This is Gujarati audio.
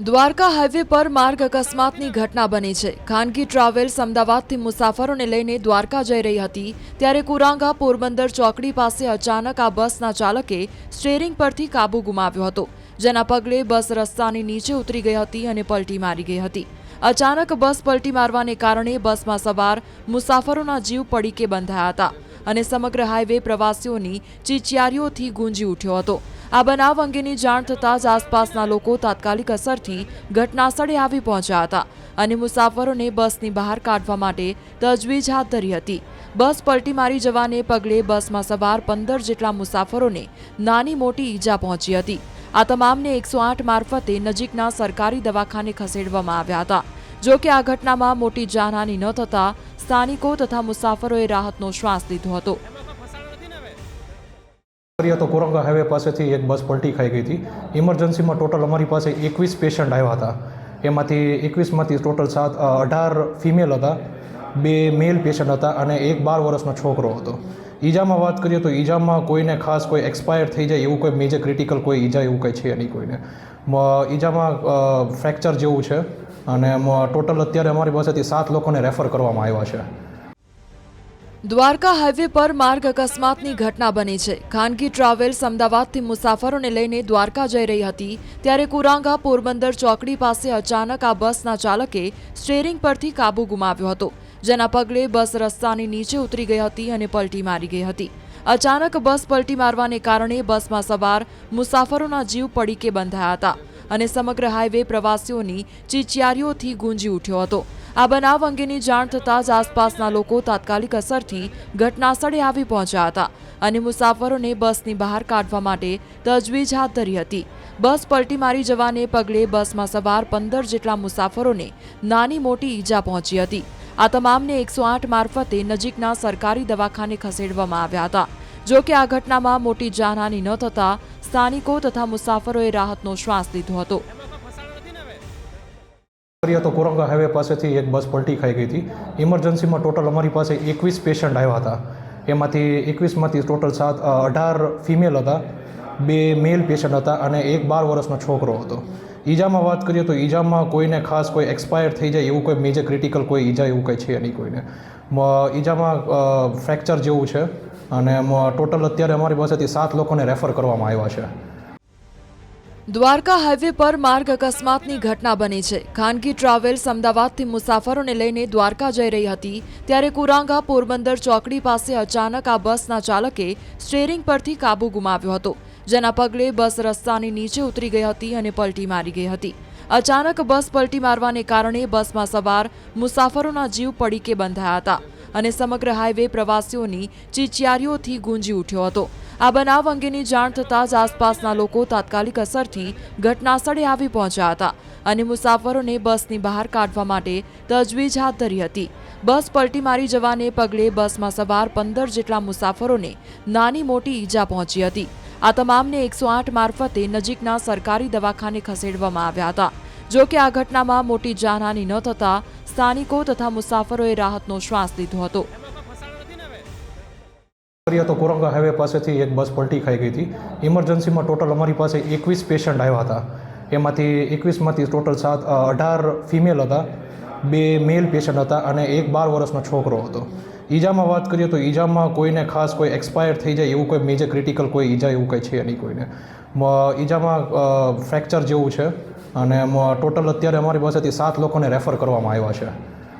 દ્વારકા હાઈવે પર માર્ગ અકસ્માતની ઘટના બની છે. ખાનગી ટ્રાવેલ્સ અમદાવાદથી મુસાફરોને લઈને દ્વારકા જઈ રહી હતી, ત્યારે કુરાંગા પોરબંદર ચોકડી પાસે અચાનક આ બસના ચાલકે સ્ટેરિંગ પરથી કાબુ ગુમાવ્યો હતો, જેના પગલે બસ રસ્તાની નીચે ઉતરી ગઈ હતી અને પલટી મારી ગઈ હતી. અચાનક બસ પલટી મારવાને કારણે બસમાં સવાર મુસાફરોના જીવ પડીકે બંધાયા હતા અને સમગ્ર હાઈવે પ્રવાસીઓની ચીચિયારીઓથી ગુંજી ઉઠ્યો હતો. આ બનાવ અંગેની જાણ થતાં જ આસપાસના લોકો તાત્કાલિક અસરથી ઘટનાસ્થળે આવી પહોંચ્યા હતા અને મુસાફરોને બસની બહાર કાઢવા માટે તજવીજ હાથ ધરી હતી. બસ પલટી મારી જવાને પગલે બસમાં સવાર પંદર જેટલા મુસાફરોને નાની મોટી ઈજા પહોંચી હતી. આ તમામને એકસો આઠ મારફતે નજીકના સરકારી દવાખાને ખસેડવામાં આવ્યા હતા. જો કે આ ઘટનામાં મોટી જાનહાની ન થતાં સ્થાનિકો તથા મુસાફરોએ રાહતનો શ્વાસ લીધો હતો. કરીએ તો કોરંગા હાઈવે પાસેથી એક બસ પલટી ખાઈ ગઈ હતી. ઇમરજન્સીમાં ટોટલ અમારી પાસે એકવીસ પેશન્ટ આવ્યા હતા. એમાંથી એકવીસમાંથી ટોટલ સાત અઢાર ફિમેલ હતા, બે મેલ પેશન્ટ હતા અને એક બાર વર્ષનો છોકરો હતો. ઈજામાં વાત કરીએ તો ઈજામાં કોઈને ખાસ કોઈ એક્સપાયર થઈ જાય એવું કોઈ મેજર ક્રિટિકલ કોઈ ઈજા એવું કંઈ છે નહીં કોઈને. ઈજામાં ફ્રેક્ચર જેવું છે અને ટોટલ અત્યારે અમારી પાસેથી સાત લોકોને રેફર કરવામાં આવ્યા છે. દ્વારકા હાઈવે પર માર્ગ અકસ્માતની ઘટના બની છે. ખાનગી ટ્રાવેલ્સ અમદાવાદથી મુસાફરોને લઈને દ્વારકા જઈ રહી હતી, ત્યારે કુરાંગા પોરબંદર ચોકડી પાસે અચાનક આ બસના ચાલકે સ્ટેરિંગ પરથી કાબુ ગુમાવ્યો હતો, જેના પગલે બસ રસ્તાની નીચે ઉતરી ગઈ હતી અને પલટી મારી ગઈ હતી. અચાનક બસ પલટી મારવાને કારણે બસમાં સવાર મુસાફરોના જીવ પડીકે બંધાયા હતા અને સમગ્ર હાઈવે પ્રવાસીઓની ચીચિયારીઓથી ગુંજી ઉઠ્યો હતો. આ બનાવ અંગેની જાણ થતાં જ આસપાસના લોકો તાત્કાલિક અસરથી ઘટનાસ્થળે આવી પહોંચ્યા હતા અને મુસાફરોને બસની બહાર કાઢવા માટે તજવીજ હાથ ધરી હતી. બસ પલટી મારી જવાને પગલે બસમાં સવાર પંદર જેટલા મુસાફરોને નાની મોટી ઈજા પહોંચી હતી. આ તમામને એકસો આઠ મારફતે નજીકના સરકારી દવાખાને ખસેડવામાં આવ્યા હતા. જો કે આ ઘટનામાં મોટી જાનહાની ન થતાં સ્થાનિકો તથા મુસાફરોએ રાહતનો શ્વાસ લીધો હતો. કરીએ તો કોરંગા હાઈવે પાસેથી એક બસ પલટી ખાઈ ગઈ હતી. ઇમરજન્સીમાં ટોટલ અમારી પાસે એકવીસ પેશન્ટ આવ્યા હતા. એમાંથી એકવીસમાંથી ટોટલ સાત અઢાર ફિમેલ હતા. બે મેલ પેશન્ટ હતા અને એક બાર વર્ષનો છોકરો હતો. ઈજામાં વાત કરીએ તો ઈજામાં કોઈને ખાસ કોઈ એક્સપાયર થઈ જાય એવું કોઈ મેજર ક્રિટિકલ કોઈ ઈજા એવું કંઈ છે નહીં કોઈને. ઈજામાં ફ્રેક્ચર જેવું છે અને ટોટલ અત્યારે અમારી પાસેથી સાત લોકોને રેફર કરવામાં આવ્યા છે. દ્વારકા હાઈવે પર માર્ગ અકસ્માતની ઘટના બની છે. ખાનગી ટ્રાવેલ્સ અમદાવાદથી મુસાફરોને લઈને દ્વારકા જઈ રહી હતી, ત્યારે કુરાંગા પોરબંદર ચોકડી પાસે અચાનક આ બસના ચાલકે સ્ટેરિંગ પરથી કાબુ ગુમાવ્યો હતો, જેના પગલે બસ રસ્તાની નીચે ઉતરી ગઈ હતી અને પલટી મારી ગઈ હતી. અચાનક બસ પલટી મારવાને કારણે બસમાં સવાર મુસાફરોના જીવ પડીકે બંધાયા હતા અને સમગ્ર હાઈવે પ્રવાસીઓની ચીચિયારીઓથી ગુંજી ઉઠ્યો હતો. આ બનાવ અંગેની જાણ થતાં જ આસપાસના લોકો તાત્કાલિક અસરથી ઘટનાસ્થળે આવી પહોંચ્યા હતા અને મુસાફરોને બસની બહાર કાઢવા માટે તજવીજ હાથ ધરી હતી. બસ પલટી મારી જવાને પગલે બસમાં સવાર પંદર જેટલા મુસાફરોને નાની મોટી ઈજા પહોંચી હતી. આ તમામને એકસો આઠ મારફતે નજીકના સરકારી દવાખાને ખસેડવામાં આવ્યા હતા. જો કે આ ઘટનામાં મોટી જાનહાની ન થતાં સ્થાનિકો તથા મુસાફરોએ રાહતનો શ્વાસ લીધો હતો. કરીએ તો કોરંગા હાઈવે પાસેથી એક બસ પલટી ખાઈ ગઈ હતી. ઇમરજન્સીમાં ટોટલ અમારી પાસે એકવીસ પેશન્ટ આવ્યા હતા. એમાંથી એકવીસમાંથી ટોટલ સાત અઢાર ફિમેલ હતા. બે મેલ પેશન્ટ હતા અને એક બાર વર્ષનો છોકરો હતો. ઈજામાં વાત કરીએ તો ઈજામાં કોઈને ખાસ કોઈ એક્સપાયર થઈ જાય એવું કોઈ મેજર ક્રિટિકલ કોઈ ઈજા એવું કંઈ છે નહીં કોઈને. ઈજામાં ફ્રેક્ચર જેવું છે અને ટોટલ અત્યારે અમારી પાસેથી સાત લોકોને રેફર કરવામાં આવ્યા છે.